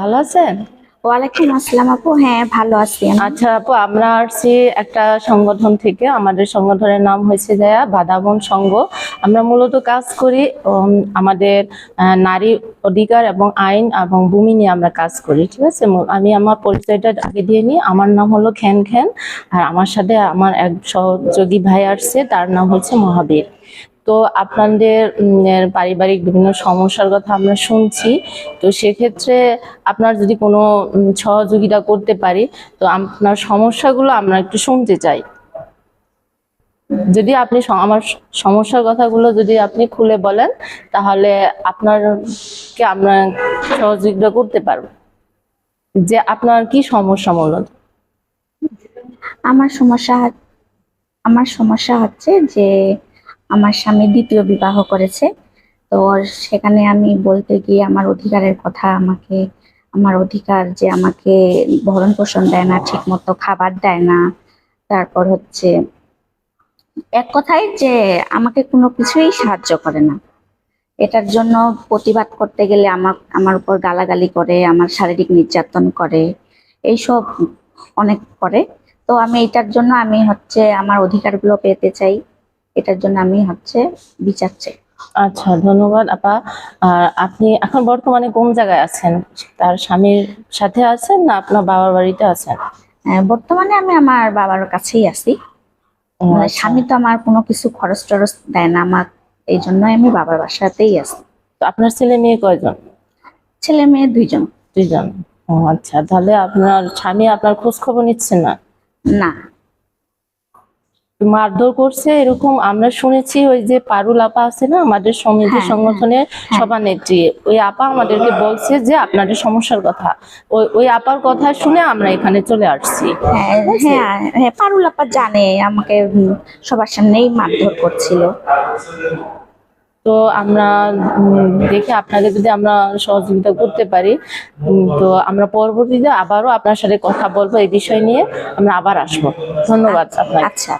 ভালো আছেন? ওয়ালাইকুম আসসালাম আপু। হ্যাঁ ভালো আছি। আচ্ছা আপু আমরা আসছি একটা সংগঠন থেকে। আমাদের সংগঠনের নাম হয়েছে যায়া বাদাবন সংঘ। আমরা মূলত কাজ করি আমাদের নারী অধিকার এবং আইন এবং ভূমি নিয়ে আমরা কাজ করি ঠিক আছে? আমি আমার পরিচয়টা আগে দিয়ে নিই। আমার নাম হলো খ্যান খ্যান আর আমার সাথে আমার এক সহযোগী ভাই আসছে তার নাম হচ্ছে মহাবীর। তো আপনাদের পারিবারিক বিভিন্ন সমস্যার কথা আমরা শুনছি। তো সেক্ষেত্রে আপনার যদি কোনো সহযোগিতা করতে পারি, তো আপনার সমস্যাগুলো আমরা একটু শুনতে চাই। যদি আপনি আমার সমস্যার কথাগুলো যদি আপনি খুলে বলেন, তাহলে আপনারকে আমরা সহযোগিতা করতে পারব। যে আপনার কি সমস্যা মূলত আমার সমস্যা আমার সমস্যা হচ্ছে যে আমার স্বামী দ্বিতীয় বিবাহ করেছে। তো সেখানে আমি বলতে গিয়ে আমার অধিকারের কথা, আমাকে, আমার অধিকার যে আমাকে ভরণ পোষণ দেয় না ঠিক মতো খাবার দেয় না। তারপর হচ্ছে, এক কথায় যে আমাকে কোনো কিছুই সাহায্য করে না। এটার জন্য প্রতিবাদ করতে গেলে আমার আমার উপর গালাগালি করে, আমার শারীরিক নির্যাতন করে, এইসব অনেক করে। তো আমি এটার জন্য আমি হচ্ছে আমার অধিকারগুলো পেতে চাই। এটার জন্য আমি হচ্ছে বিচার চাই। আচ্ছা ধন্যবাদ আপা। আর আপনি এখন বর্তমানে কোন জায়গায় আছেন? তার স্বামীর সাথে আছেন না আপনার বাবার বাড়িতে আছেন? আহ, বর্তমানে আমি আমার বাবার কাছেই আছি। মানে আচ্ছা। স্বামী তো আমার কোনো কিছু খরচ টরচ দেয় না আমার এই জন্যই আমি বাবার বাসাতেই আছি। তো আপনার ছেলে মেয়ে কয়জন? ছেলে মেয়ে দুইজন। দুইজন। ও আচ্ছা তাহলে আপনার স্বামী আপনার খোঁজ খবর নিচ্ছে না? না। মারধর করছে এরকম আমরা শুনেছি ওই যে পারুল আপা আছে না আমাদের সমিতি হ্যাঁ, সংগঠনের সভানেত্রী ওই আপা আমাদেরকে বলছে যে আপনাদের সমস্যার কথা। ওই ওই আপার কথা শুনে আমরা এখানে চলে আসছি। হ্যাঁ হ্যাঁ হ্যাঁ পারুল আপা জানে আমাকে সবার সামনেই মারধর করছিল। তো আমরা দেখে আপনাকে যদি আমরা সহযোগিতা করতে পারি তো আমরা পরবর্তীতে আবারও আপনার সাথে কথা বলব এই বিষয় নিয়ে। আমরা আবার আসব। ধন্যবাদ আপনাকে। আচ্ছা।